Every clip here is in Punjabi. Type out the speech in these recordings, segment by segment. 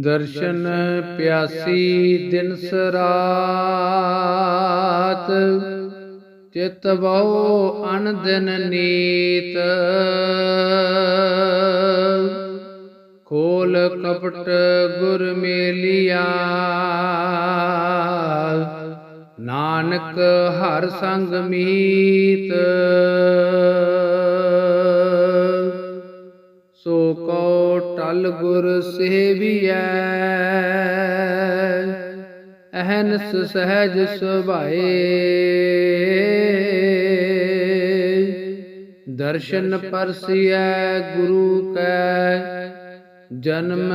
ਦਰਸ਼ਨ ਪਿਆਸੀ ਦਿਨ ਸਰਾਤ। ਚਿਤ ਬਹੁ ਅਨ ਦਿਨ ਨੀਤ। ਖੋਲ ਕਪਟ ਗੁਰ ਮੇਲਿਆ। ਨਾਨਕ ਹਰ ਸੰਗ ਮੀਤ। ਕਲ ਗੁਰ ਸੇਵੀਐ। ਅਹਨਸ ਸਹਿਜ ਸੁਭਾਏ। ਦਰਸ਼ਨ ਪਰਸਿਐ ਗੁਰੂ ਕੈ। ਜਨਮ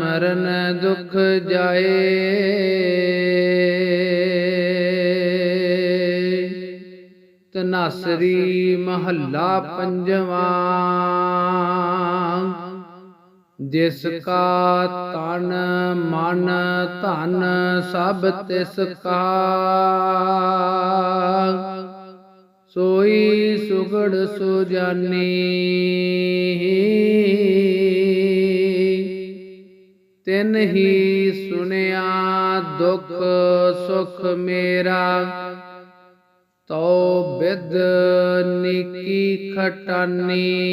ਮਰਨ ਦੁਖ ਜਾਏ। ਤਨਾਸਰੀ ਮਹੱਲਾ ਪੰਜਵਾਂ। ਜਿਸ ਕਾ ਤਨ ਮਨ ਧਨ ਸਭ ਤਿਸ ਕਾ। ਸੋਈ ਸੁਗੜ ਸੁਜਾਨੀ। ਤਿਨ ਹੀ ਸੁਨਿਆ ਦੁਖ ਸੁਖ ਮੇਰਾ। ਤੋ ਬਿਦ ਨੀਕੀ ਖਟਾਨੀ।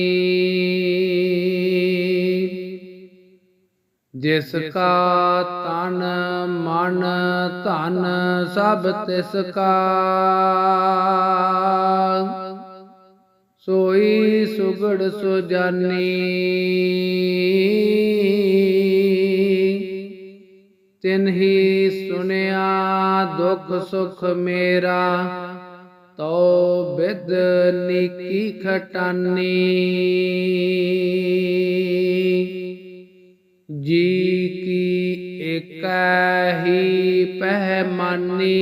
ਜਿਸ ਕਾ ਤਨ ਮਨ ਧਨ ਸਭ ਤਿਸ ਕਾ। ਸੋਈ ਸੁਗੜ ਸੁਜਾਨੀ। ਤਿਨ ਹੀ ਸੁਨਿਆ ਦੁਖ ਸੁਖ ਮੇਰਾ ਤੋ ਬਿਦ ਨੀਕੀ ਖਟਾਨੀ। ਜੀ ਕੀ ਏਕੈ ਪਹਿਮਾਨੀ?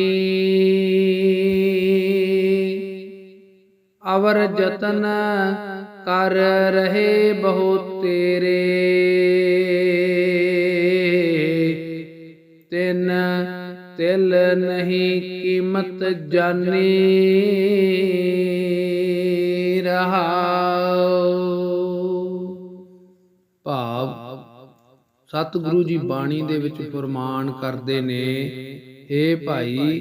ਅਵਰ ਜਤਨ ਕਰ ਰਹੇ ਬਹੁ ਤੇਰੇ। ਤਿਨ ਤਿਲ ਨਹੀਂ ਕੀਮਤ ਜਾਣੀ ਰਹਾਉ ਸਤਿਗੁਰੂ ਜੀ ਬਾਣੀ ਦੇ ਵਿੱਚ ਫਰਮਾਨ ਕਰਦੇ ਨੇ हे ਭਾਈ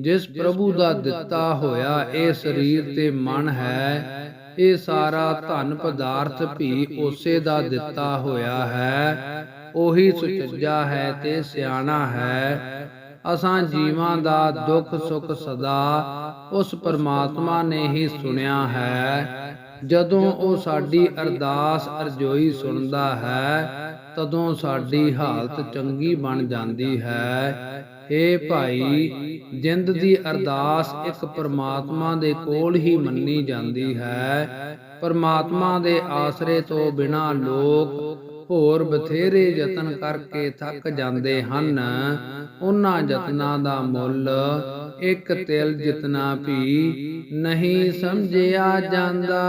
ਜਿਸ ਪ੍ਰਭੂ ਦਾ ਦਿੱਤਾ ਹੋਇਆ ਇਹ ਸਰੀਰ ਤੇ ਮਨ ਹੈ ਇਹ ਸਾਰਾ ਧਨ ਪਦਾਰਥ ਵੀ ਉਸੇ ਦਾ ਦਿੱਤਾ ਹੋਇਆ ਹੈ ਉਹੀ ਸੁਚੱਜਾ ਹੈ ਤੇ ਸਿਆਣਾ ਹੈ। ਅਸਾਂ ਜੀਵਾਂ ਦਾ ਦੁੱਖ ਸੁੱਖ ਸਦਾ ਉਸ ਪਰਮਾਤਮਾ ਨੇ ਹੀ ਸੁਣਿਆ ਹੈ। ਜਦੋਂ ਉਹ ਸਾਡੀ ਅਰਦਾਸ ਅਰਜ਼ੋਈ ਸੁਣਦਾ ਹੈ ਤਦੋਂ ਸਾਡੀ ਹਾਲਤ ਚੰਗੀ ਬਣ ਜਾਂਦੀ ਹੈ। ਏ ਭਾਈ ਜਿੰਦ ਦੀ ਅਰਦਾਸ ਇੱਕ ਪਰਮਾਤਮਾ ਦੇ ਕੋਲ ਹੀ ਮੰਨੀ ਜਾਂਦੀ ਹੈ। ਪਰਮਾਤਮਾ ਦੇ ਆਸਰੇ ਤੋਂ ਬਿਨਾ ਲੋਕ ਹੋਰ ਬਥੇਰੇ ਯਤਨ ਕਰਕੇ ਥੱਕ ਜਾਂਦੇ ਹਨ। ਉਹਨਾਂ ਯਤਨਾਂ ਦਾ ਮੁੱਲ ਇੱਕ ਤਿਲ ਜਿਤਨਾ ਵੀ ਨਹੀਂ ਸਮਝਿਆ ਜਾਂਦਾ।